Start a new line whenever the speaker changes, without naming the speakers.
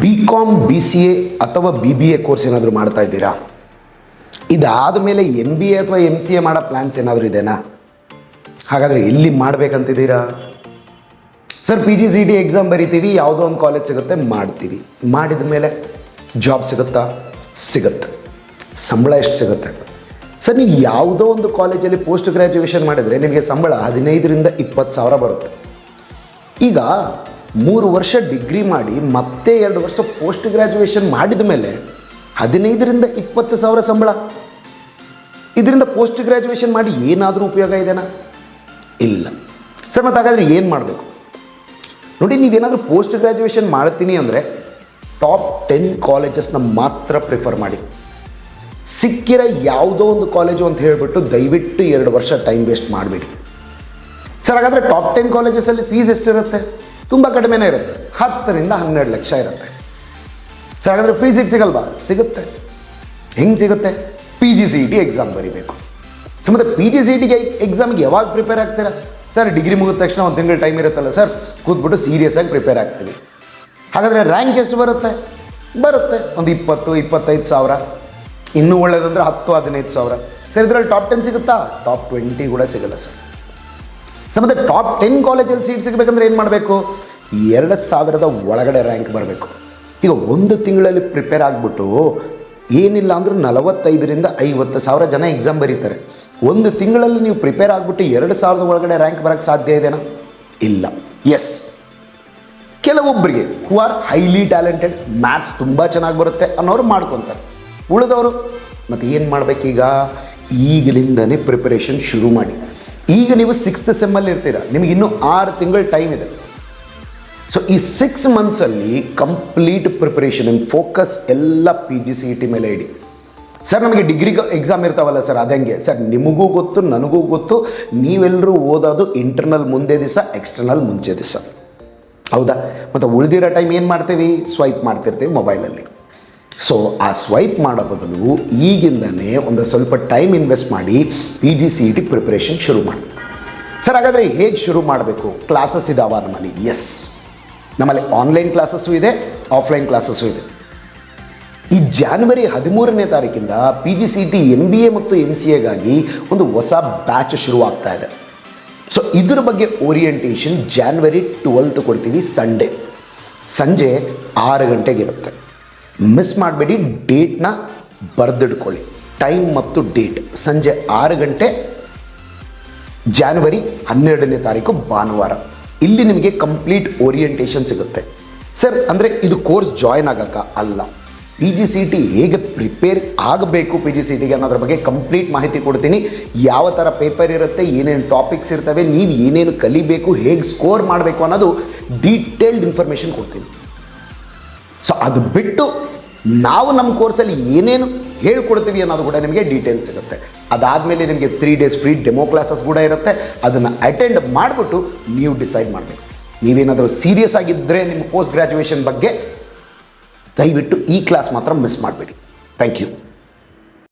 B Com B C A ಅಥವಾ B B A course ಏನಾದರೂ ಮಾಡ್ತಾ ಇದ್ದೀರಾ? ಇದಾದ ಮೇಲೆ ಎಂ ಬಿ ಎ ಅಥವಾ ಎಂ ಸಿ ಎ ಮಾಡೋ ಪ್ಲ್ಯಾನ್ಸ್ ಏನಾದರೂ ಇದೆನಾ? ಹಾಗಾದರೆ ಎಲ್ಲಿ ಮಾಡಬೇಕಂತಿದ್ದೀರಾ? Sir P G C T exam ಬರಿತೀವಿ, ಯಾವುದೋ ಒಂದು ಕಾಲೇಜ್ ಸಿಗುತ್ತೆ, ಮಾಡ್ತೀವಿ. ಮಾಡಿದ ಮೇಲೆ ಜಾಬ್ ಸಿಗುತ್ತಾ? ಸಿಗುತ್ತೆ. ಸಂಬಳ ಎಷ್ಟು ಸಿಗುತ್ತೆ? ಸರ್ ನೀವು ಯಾವುದೋ ಒಂದು ಕಾಲೇಜಲ್ಲಿ ಪೋಸ್ಟ್ ಗ್ರ್ಯಾಜುಯೇಷನ್ ಮಾಡಿದರೆ ನಿಮಗೆ ಸಂಬಳ ಹದಿನೈದರಿಂದ ಇಪ್ಪತ್ತು ಸಾವಿರ ಬರುತ್ತೆ. ಈಗ ಮೂರು ವರ್ಷ ಡಿಗ್ರಿ ಮಾಡಿ ಮತ್ತೆ ಎರಡು ವರ್ಷ ಪೋಸ್ಟ್ ಗ್ರ್ಯಾಜುಯೇಷನ್ ಮಾಡಿದ ಮೇಲೆ ಹದಿನೈದರಿಂದ ಇಪ್ಪತ್ತು ಸಾವಿರ ಸಂಬಳ. ಇದರಿಂದ ಪೋಸ್ಟ್ ಗ್ರ್ಯಾಜುಯೇಷನ್ ಮಾಡಿ ಏನಾದರೂ ಉಪಯೋಗ ಇದೆನಾ? ಇಲ್ಲ. ಸರ್, ಮತ್ತು ಹಾಗಾದರೆ ಏನು ಮಾಡಬೇಕು? ನೋಡಿ, ನೀವೇನಾದರೂ ಪೋಸ್ಟ್ ಗ್ರ್ಯಾಜುಯೇಷನ್ ಮಾಡ್ತೀನಿ ಅಂದರೆ ಟಾಪ್ ಟೆನ್ ಕಾಲೇಜಸ್ನ ಮಾತ್ರ ಪ್ರಿಫರ್ ಮಾಡಿ. ಸಿಕ್ಕಿರೋ ಯಾವುದೋ ಒಂದು ಕಾಲೇಜು ಅಂತ ಹೇಳಿಬಿಟ್ಟು ದಯವಿಟ್ಟು ಎರಡು ವರ್ಷ ಟೈಮ್ ವೇಸ್ಟ್ ಮಾಡಬೇಡಿ. ಸರ್, ಹಾಗಾದರೆ ಟಾಪ್ ಟೆನ್ ಕಾಲೇಜಸಲ್ಲಿ ಫೀಸ್ ಎಷ್ಟಿರುತ್ತೆ? ತುಂಬ ಕಡಿಮೆನೇ ಇರುತ್ತೆ. ಹತ್ತರಿಂದ ಹನ್ನೆರಡು ಲಕ್ಷ ಇರುತ್ತೆ. ಸರ್ ಹಾಗಾದರೆ ಫ್ರೀ ಸೀಟ್ ಸಿಗಲ್ವಾ? ಸಿಗುತ್ತೆ. ಹೆಂಗೆ ಸಿಗುತ್ತೆ? P G C E T exam ಬರೀಬೇಕು. ಸೊ ಮತ್ತು ಪಿ ಜಿ ಸಿ ಇ ಟಿಗೆ ಎಕ್ಸಾಮ್ಗೆ ಯಾವಾಗ ಪ್ರಿಪೇರ್ ಆಗ್ತೀರಾ? ಸರ್ ಡಿಗ್ರಿ ಮುಗಿದ ತಕ್ಷಣ ಒಂದು ತಿಂಗಳು ಟೈಮ್ ಇರುತ್ತಲ್ಲ ಸರ್ ಕೂತ್ಬಿಟ್ಟು ಸೀರಿಯಸ್ ಆಗಿ ಪ್ರಿಪೇರ್ ಆಗ್ತೀವಿ. ಹಾಗಾದರೆ ರ್ಯಾಂಕ್ ಎಷ್ಟು ಬರುತ್ತೆ? ಬರುತ್ತೆ ಒಂದು ಇಪ್ಪತ್ತು, ಇಪ್ಪತ್ತೈದು ಸಾವಿರ. ಇನ್ನೂ ಒಳ್ಳೇದಂದ್ರೆ ಹತ್ತು, ಹದಿನೈದು ಸಾವಿರ. ಸರ್ ಇದರಲ್ಲಿ ಟಾಪ್ ಟೆನ್ ಸಿಗುತ್ತಾ? ಟಾಪ್ ಟ್ವೆಂಟಿ ಕೂಡ ಸಿಗಲ್ಲ sir so the top ten ಕಾಲೇಜಲ್ಲಿ ಸೀಟ್ ಸಿಗಬೇಕಂದ್ರೆ ಏನು ಮಾಡಬೇಕು? ಎರಡು ಸಾವಿರದ ಒಳಗಡೆ ರ್ಯಾಂಕ್ ಬರಬೇಕು. ಈಗ ಒಂದು ತಿಂಗಳಲ್ಲಿ ಪ್ರಿಪೇರ್ ಆಗಿಬಿಟ್ಟು ಏನಿಲ್ಲ ಅಂದರೂ ನಲವತ್ತೈದರಿಂದ ಐವತ್ತು ಸಾವಿರ ಜನ ಎಕ್ಸಾಮ್ ಬರೀತಾರೆ. ಒಂದು ತಿಂಗಳಲ್ಲಿ ನೀವು ಪ್ರಿಪೇರ್ ಆಗಿಬಿಟ್ಟು ಎರಡು ಸಾವಿರದ ಒಳಗಡೆ ರ್ಯಾಂಕ್ ಬರೋಕ್ಕೆ ಸಾಧ್ಯ ಇದೆನಾ? ಇಲ್ಲ. ಎಸ್ ಕೆಲವೊಬ್ಬರಿಗೆ who are highly talented maths ತುಂಬ ಚೆನ್ನಾಗಿ ಬರುತ್ತೆ ಅನ್ನೋರು ಮಾಡ್ಕೊತಾರೆ. ಉಳಿದವರು. ಮತ್ತು ಏನು ಮಾಡಬೇಕೀಗ? ಈಗಲಿಂದನೇ ಪ್ರಿಪರೇಷನ್ ಶುರು ಮಾಡಿ. ಈಗ ನೀವು ಸಿಕ್ಸ್ತ್ ಸೆಮ್ಮಲ್ಲಿ ಇರ್ತೀರ. ನಿಮಗೆ ಇನ್ನೂ ಆರು ತಿಂಗಳು ಟೈಮ್ ಇದೆ. ಸೊ ಈ ಸಿಕ್ಸ್ ಮಂತ್ಸಲ್ಲಿ ಕಂಪ್ಲೀಟ್ ಪ್ರಿಪರೇಷನ್ ಆ್ಯಂಡ್ ಫೋಕಸ್ ಎಲ್ಲ P G C E T ಮೇಲೆ ಇಡಿ. ಸರ್ ನಮಗೆ ಡಿಗ್ರಿ ಎಕ್ಸಾಮ್ ಇರ್ತಾವಲ್ಲ ಸರ್ ಅದಂಗೆ. ಸರ್ ನಿಮಗೂ ಗೊತ್ತು, ನನಗೂ ಗೊತ್ತು. ನೀವೆಲ್ಲರೂ ಓದೋದು ಇಂಟರ್ನಲ್ ಮುಂದೆ ದಿವಸ ಎಕ್ಸ್ಟರ್ನಲ್ ಮುಂಚೆ ದಿವಸ. ಹೌದಾ? ಮತ್ತು ಉಳಿದಿರೋ ಟೈಮ್ ಏನು ಮಾಡ್ತೀವಿ? ಸ್ವೈಪ್ ಮಾಡ್ತಿರ್ತೀವಿ ಮೊಬೈಲಲ್ಲಿ ಸೊ ಆ ಸ್ವೈಪ್ ಮಾಡೋ ಬದಲು ಈಗಿಂದನೇ ಒಂದು ಸ್ವಲ್ಪ ಟೈಮ್ ಇನ್ವೆಸ್ಟ್ ಮಾಡಿ P G C E T preparation ಶುರು ಮಾಡಿ. ಸರ್ ಹಾಗಾದರೆ ಹೇಗೆ ಶುರು ಮಾಡಬೇಕು? ಕ್ಲಾಸಸ್ ಇದಾವ ನಮ್ಮಲ್ಲಿ ಎಸ್ ನಮ್ಮಲ್ಲಿ ಆನ್ಲೈನ್ ಕ್ಲಾಸಸ್ಸು ಇದೆ ಆಫ್ಲೈನ್ ಕ್ಲಾಸಸ್ಸು ಇದೆ. ಈ ಜಾನ್ವರಿ ಹದಿಮೂರನೇ ತಾರೀಕಿಂದ P G C T M B A ಮತ್ತು ಎಂ ಸಿ ಎಗಾಗಿ ಒಂದು ಹೊಸ ಬ್ಯಾಚ್ ಶುರುವಾಗ್ತಾ ಇದೆ. ಸೊ ಇದ್ರ ಬಗ್ಗೆ ಓರಿಯೆಂಟೇಷನ್ ಜಾನ್ವರಿ ಟ್ವೆಲ್ತ್ ಕೊಡ್ತೀವಿ ಸಂಡೇ ಸಂಜೆ ಆರು ಗಂಟೆಗಿರುತ್ತೆ ಮಿಸ್ ಮಾಡಬೇಡಿ ಡೇಟ್ನ ಬರೆದಿಡ್ಕೊಳ್ಳಿ. ಟೈಮ್ ಮತ್ತು ಡೇಟ್ ಸಂಜೆ ಆರು ಗಂಟೆ ಜಾನ್ವರಿ ಹನ್ನೆರಡನೇ ತಾರೀಕು, ಭಾನುವಾರ. ಇಲ್ಲಿ ನಿಮಗೆ ಕಂಪ್ಲೀಟ್ ಓರಿಯೆಂಟೇಷನ್ ಸಿಗುತ್ತೆ. ಸರ್ ಅಂದರೆ ಇದು ಕೋರ್ಸ್ ಜಾಯ್ನ್ ಆಗಕ್ಕ ಅಲ್ಲ. ಪಿ ಜಿ ಸಿ ಟಿ ಹೇಗೆ ಪ್ರಿಪೇರ್ ಆಗಬೇಕು ಪಿ ಜಿ ಸಿ ಟಿಗೆ ಅನ್ನೋದ್ರ ಬಗ್ಗೆ ಕಂಪ್ಲೀಟ್ ಮಾಹಿತಿ ಕೊಡ್ತೀನಿ. ಯಾವ ಥರ ಪೇಪರ್ ಇರುತ್ತೆ, ಏನೇನು ಟಾಪಿಕ್ಸ್ ಇರ್ತವೆ, ನೀವು ಏನೇನು ಕಲಿಬೇಕು, ಹೇಗೆ ಸ್ಕೋರ್ ಮಾಡಬೇಕು ಅನ್ನೋದು ಡೀಟೇಲ್ಡ್ ಇನ್ಫಾರ್ಮೇಷನ್ ಕೊಡ್ತೀನಿ. ಸೊ ಅದು ಬಿಟ್ಟು ನಾವು ನಮ್ಮ ಕೋರ್ಸಲ್ಲಿ ಏನೇನು ಹೇಳ್ಕೊಡ್ತೀವಿ ಅನ್ನೋದು ಕೂಡ ನಿಮಗೆ ಡೀಟೇಲ್ಸ್ ಸಿಗುತ್ತೆ ಅದಾದಮೇಲೆ ನಿಮಗೆ three days free demo classes ಕೂಡ ಇರುತ್ತೆ. ಅದನ್ನು ಅಟೆಂಡ್ ಮಾಡಿಬಿಟ್ಟು ನೀವು ಡಿಸೈಡ್ ಮಾಡಬೇಕು. ನೀವೇನಾದರೂ ಸೀರಿಯಸ್ ಆಗಿದ್ದರೆ ನಿಮ್ಮ ಪೋಸ್ಟ್ ಗ್ರ್ಯಾಜುಯೇಷನ್ ಬಗ್ಗೆ ದಯವಿಟ್ಟು ಈ ಕ್ಲಾಸ್ ಮಾತ್ರ ಮಿಸ್ ಮಾಡಬೇಡಿ. Thank you